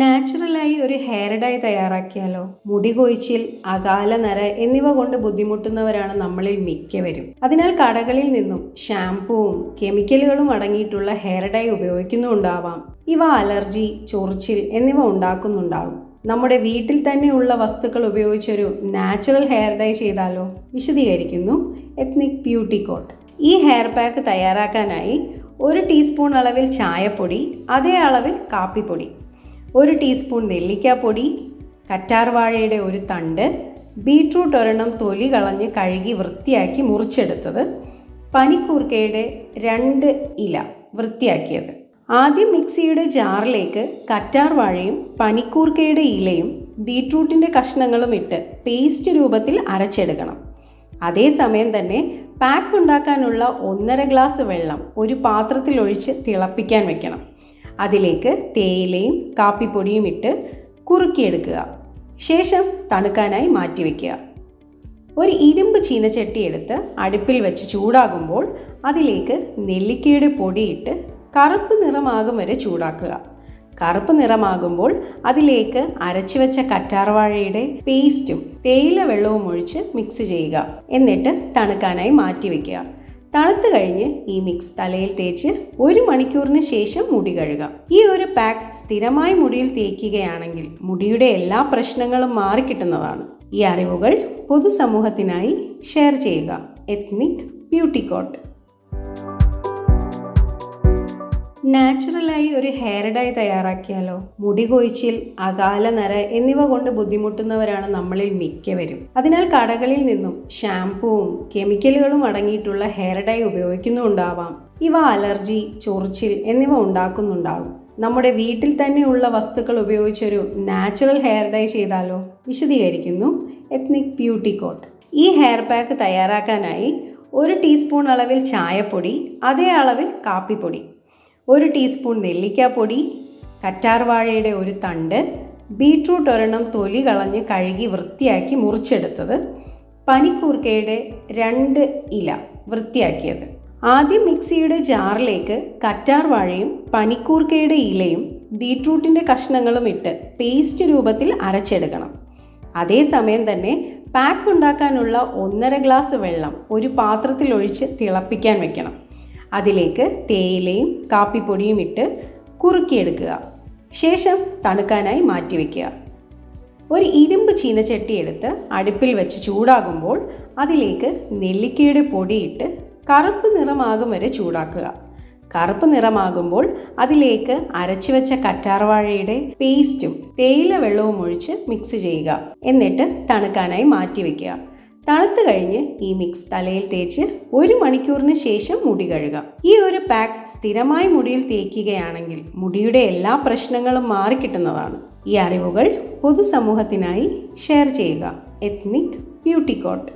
നാച്ചുറലായി ഒരു hair dye തയ്യാറാക്കിയാലോ? മുടി കൊഴിച്ചിൽ അകാല നര എന്നിവ കൊണ്ട് ബുദ്ധിമുട്ടുന്നവരാണ് നമ്മളിൽ മിക്കവരും. അതിനാൽ കടകളിൽ നിന്നും ഷാംപൂവും കെമിക്കലുകളും അടങ്ങിയിട്ടുള്ള ഹെയർ ഡൈ ഉപയോഗിക്കുന്നുണ്ടാവാം. ഇവ അലർജി ചൊറിച്ചിൽ എന്നിവ ഉണ്ടാക്കുന്നുണ്ടാവും. നമ്മുടെ വീട്ടിൽ തന്നെയുള്ള വസ്തുക്കൾ ഉപയോഗിച്ചൊരു നാച്ചുറൽ ഹെയർ ഡൈ ചെയ്താലോ? വിശദീകരിക്കുന്നു എത്നിക് ബ്യൂട്ടി കോട്ട്. ഈ ഹെയർ പാക്ക് തയ്യാറാക്കാനായി ഒരു ടീസ്പൂൺ അളവിൽ ചായപ്പൊടി അതേ അളവിൽ കാപ്പിപ്പൊടി. ഒരു ടീസ്പൂൺ നെല്ലിക്കാപ്പൊടി കറ്റാർവാഴയുടെ ഒരു തണ്ട് ബീട്രൂട്ട് ഒരെണ്ണം തൊലി കളഞ്ഞ് കഴുകി വൃത്തിയാക്കി മുറിച്ചെടുത്തത് പനിക്കൂർക്കയുടെ രണ്ട് ഇല വൃത്തിയാക്കിയത്. ആദ്യം മിക്സിയുടെ ജാറിലേക്ക് കറ്റാർവാഴയും പനിക്കൂർക്കയുടെ ഇലയും ബീട്രൂട്ടിന്റെ കഷ്ണങ്ങളും ഇട്ട് പേസ്റ്റ് രൂപത്തിൽ അരച്ചെടുക്കണം. അതേസമയം തന്നെ പാക്ക് ഉണ്ടാക്കാനുള്ള ഒന്നര ഗ്ലാസ് വെള്ളം ഒരു പാത്രത്തിൽ ഒഴിച്ച് തിളപ്പിക്കാൻ വെക്കണം. അതിലേക്ക് തേയിലയും കാപ്പിപ്പൊടിയും ഇട്ട് കുറുക്കിയെടുക്കുക. ശേഷം തണുക്കാനായി മാറ്റിവെക്കുക. ഒരു ഇരുമ്പ് ചീനച്ചട്ടി എടുത്ത് അടുപ്പിൽ വെച്ച് ചൂടാകുമ്പോൾ അതിലേക്ക് നെല്ലിക്കയുടെ പൊടിയിട്ട് കറുപ്പ് നിറമാകും വരെ ചൂടാക്കുക. കറുപ്പ് നിറമാകുമ്പോൾ അതിലേക്ക് അരച്ചു വെച്ച കറ്റാർവാഴയുടെ പേസ്റ്റും തേയില വെള്ളവും ഒഴിച്ച് മിക്സ് ചെയ്യുക. എന്നിട്ട് തണുക്കാനായി മാറ്റിവെക്കുക. തണുത്ത് കഴിഞ്ഞ് ഈ മിക്സ് തലയിൽ തേച്ച് ഒരു മണിക്കൂറിന് ശേഷം മുടി കഴുകാം. ഈ ഒരു പാക്ക് സ്ഥിരമായി മുടിയിൽ തേക്കുകയാണെങ്കിൽ മുടിയുടെ എല്ലാ പ്രശ്നങ്ങളും മാറിക്കിട്ടുന്നതാണ്. ഈ അറിവുകൾ പൊതുസമൂഹത്തിനായി ഷെയർ ചെയ്യുക. എത്നിക് ബ്യൂട്ടി കോട്ട് നാച്ചുറലായി ഒരു ഹെയർ ഡൈ തയ്യാറാക്കിയാലോ? മുടി കൊഴിച്ചിൽ അകാല നര എന്നിവ കൊണ്ട് ബുദ്ധിമുട്ടുന്നവരാണ് നമ്മളിൽ മിക്കവരും. അതിനാൽ കടകളിൽ നിന്നും ഷാംപൂവും കെമിക്കലുകളും അടങ്ങിയിട്ടുള്ള ഹെയർ ഡൈ ഉപയോഗിക്കുന്നുണ്ടാവാം. ഇവ അലർജി ചൊറിച്ചിൽ എന്നിവ ഉണ്ടാക്കുന്നുണ്ടാകും നമ്മുടെ വീട്ടിൽ തന്നെയുള്ള വസ്തുക്കൾ ഉപയോഗിച്ചൊരു നാച്ചുറൽ ഹെയർ ഡൈ ചെയ്താലോ? വിശദീകരിക്കുന്നു എത്നിക് ബ്യൂട്ടി കോട്ട് ഈ ഹെയർ പാക്ക് തയ്യാറാക്കാനായി ഒരു ടീസ്പൂൺ അളവിൽ ചായപ്പൊടി അതേ അളവിൽ കാപ്പിപ്പൊടി. ഒരു ടീസ്പൂൺ നെല്ലിക്കാപ്പൊടി കറ്റാർവാഴയുടെ ഒരു തണ്ട് ബീട്രൂട്ട് ഒരെണ്ണം തൊലി കളഞ്ഞ് കഴുകി വൃത്തിയാക്കി മുറിച്ചെടുത്തത്. പനിക്കൂർക്കയുടെ രണ്ട് ഇല വൃത്തിയാക്കിയത്. ആദ്യം മിക്സിയുടെ ജാറിലേക്ക് കറ്റാർവാഴയും പനിക്കൂർക്കയുടെ ഇലയും ബീട്രൂട്ടിന്റെ കഷ്ണങ്ങളും ഇട്ട് പേസ്റ്റ് രൂപത്തിൽ അരച്ചെടുക്കണം. അതേസമയം തന്നെ പാക്ക് ഉണ്ടാക്കാനുള്ള ഒന്നര ഗ്ലാസ് വെള്ളം ഒരു പാത്രത്തിലൊഴിച്ച് തിളപ്പിക്കാൻ വെക്കണം. അതിലേക്ക് തേയിലയും കാപ്പിപ്പൊടിയും ഇട്ട് കുറുക്കിയെടുക്കുക. ശേഷം തണുക്കാനായി മാറ്റിവെക്കുക. ഒരു ഇരുമ്പ് ചീനച്ചട്ടി എടുത്ത് അടുപ്പിൽ വെച്ച് ചൂടാകുമ്പോൾ അതിലേക്ക് നെല്ലിക്കയുടെ പൊടിയിട്ട് കറുപ്പ് നിറമാകും വരെ ചൂടാക്കുക. കറുപ്പ് നിറമാകുമ്പോൾ അതിലേക്ക് അരച്ചു വെച്ച കറ്റാർവാഴയുടെ പേസ്റ്റും തേയില വെള്ളവും ഒഴിച്ച് മിക്സ് ചെയ്യുക. എന്നിട്ട് തണുക്കാനായി മാറ്റിവെക്കുക. തണുത്ത് കഴിഞ്ഞ് ഈ മിക്സ് തലയിൽ തേച്ച് ഒരു മണിക്കൂറിന് ശേഷം മുടി കഴുകാം. ഈ ഒരു പാക്ക് സ്ഥിരമായി മുടിയിൽ തേക്കുകയാണെങ്കിൽ മുടിയുടെ എല്ലാ പ്രശ്നങ്ങളും മാറിക്കിട്ടുന്നതാണ്. ഈ അറിവുകൾ പൊതുസമൂഹത്തിനായി ഷെയർ ചെയ്യുക. Ethnic beauty coat